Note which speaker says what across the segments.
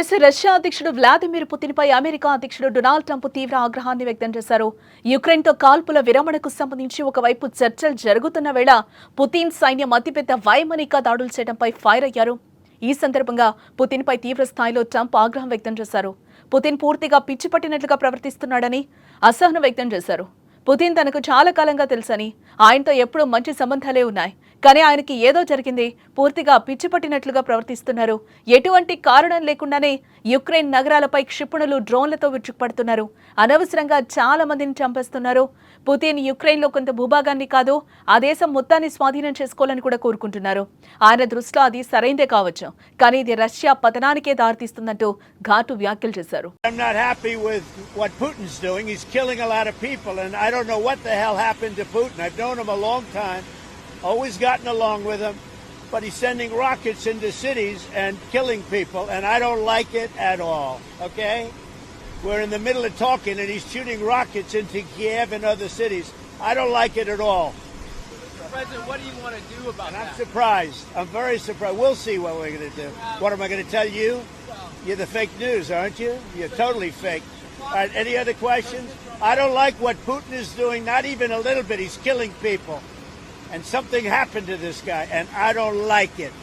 Speaker 1: Yes Russia అధ్యక్షుడు Vladimir పుతిన్పై America అధ్యక్షుడు డొనాల్డ్ ట్రంప్ తీవ్ర ఆగ్రహాన్ని వ్యక్తం చేశారు. యుక్రెయిన్తో కాల్పుల విరమణకు సంబంధించి ఒకవైపు చర్చలు జరుగుతున్న వేళ పుతిన్ సైన్యం అతిపెద్ద వైమనిక దాడులు చేయడంపై ఫైర్ అయ్యారు. ఈ సందర్భంగా పుతిన్పై తీవ్ర స్థాయిలో ట్రంప్ ఆగ్రహం వ్యక్తం చేశారు. పుతిన్ పూర్తిగా పిచ్చిపట్టినట్లుగా ప్రవర్తిస్తున్నాడని అసహనం వ్యక్తం చేశారు. పుతిన్ తనకు చాలా కాలంగా తెలుసని ఆయనతో ఎప్పుడూ మంచి సంబంధాలే ఉన్నాయి. కానీ ఆయనకి ఏదో జరిగింది. పూర్తిగా పిచ్చి పట్టినట్లుగా ప్రవర్తిస్తున్నారు. ఎటువంటి కారణం లేకుండానే యుక్రెయిన్ నగరాలపై క్షిపణులు డ్రోన్లతో విరుచుకుపడుతున్నారు. అనవసరంగా చాలా మందిని చంపేస్తున్నారు. పుతిన్ యుక్రెయిన్లో కొంత భూభాగాన్ని కాదు ఆ దేశం మొత్తాన్ని స్వాధీనం చేసుకోవాలని కూడా కోరుకుంటున్నారు. ఆయన దృష్టిలో అది సరైందే కావచ్చు. కానీ ఇది రష్యా పతనానికే దారితీస్తుందంటూ ఘాటు వ్యాఖ్యలు చేశారు.
Speaker 2: I'm Putin's doing. He's killing a lot of people, and I don't know what the hell happened to Putin. I've known him a long time, always gotten along with him, but he's sending rockets into cities and killing people, and I don't like it at all. Okay? We're in the middle of talking, and he's shooting rockets into Kiev and other cities. I don't like it at all.
Speaker 3: President, what do you want to do about
Speaker 2: And I'm
Speaker 3: that?
Speaker 2: surprised. I'm very surprised. We'll see what we're going to do. What am I going to tell you? You're the fake news, aren't you? You're totally fake. All right, any other questions? I don't like what Putin is doing, not even a little bit. He's killing people. And something happened to this guy, and I don't like it.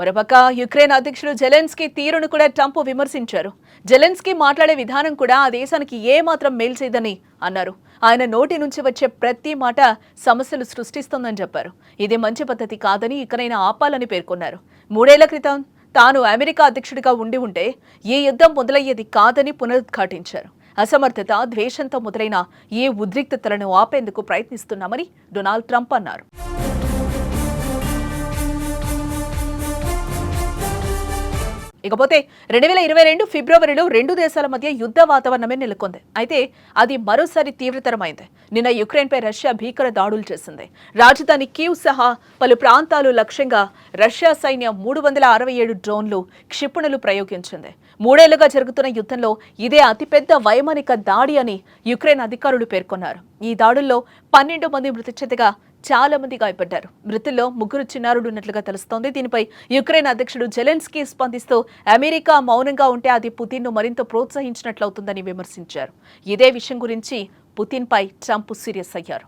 Speaker 1: మరోపక్క Ukraine అధ్యక్షుడు Zelensky తీరును కూడా Trump విమర్శించారు. Zelensky మాట్లాడే విధానం కూడా ఆ దేశానికి ఏమాత్రం మేల్చేదని చేయదని అన్నారు. ఆయన నోటి నుంచి వచ్చే ప్రతి మాట సమస్యలు సృష్టిస్తోందని చెప్పారు. ఇది మంచి పద్ధతి కాదని ఇకనైనా ఆపాలని పేర్కొన్నారు. మూడేళ్ళ క్రితం తాను అమెరికా అధ్యక్షుడిగా ఉండి ఉంటే ఈ యుద్ధం మొదలయ్యేది కాదని పునరుద్ఘాటించారు. అసమర్థత ద్వేషంతో మొదలైన ఏ ఉద్రిక్తతలను ఆపేందుకు ప్రయత్నిస్తున్నామని డొనాల్డ్ ట్రంప్ అన్నారు. ఇకపోతే రెండు వేల ఇరవై రెండు ఫిబ్రవరిలో రెండు దేశాల మధ్య యుద్ధ వాతావరణమే నెలకొంది. అయితే అది మరోసారి తీవ్రతరమైంది. నిన్న యుక్రెయిన్పై రష్యా భీకర దాడులు చేసింది. రాజధాని కీవ్ సహా పలు ప్రాంతాలు లక్ష్యంగా రష్యా సైన్యం మూడు వందల అరవై ఏడు డ్రోన్లు క్షిపణులు ప్రయోగించింది. మూడేళ్ళుగా జరుగుతున్న యుద్ధంలో ఇదే అతిపెద్ద వైమానిక దాడి అని యుక్రెయిన్ అధికారులు పేర్కొన్నారు. ఈ దాడుల్లో పన్నెండు మంది మృతి చెందగా చాలా మంది గాయపడ్డారు. మృతుల్లో ముగ్గురు చిన్నారుడు ఉన్నట్లుగా తెలుస్తోంది. దీనిపై యుక్రెయిన్ అధ్యక్షుడు జెలెన్స్కీ స్పందిస్తూ అమెరికా మౌనంగా ఉంటే అది పుతిన్ను మరింత ప్రోత్సహించినట్లవుతుందని విమర్శించారు. ఇదే విషయం గురించి పుతిన్పై ట్రంప్ సీరియస్ అయ్యారు.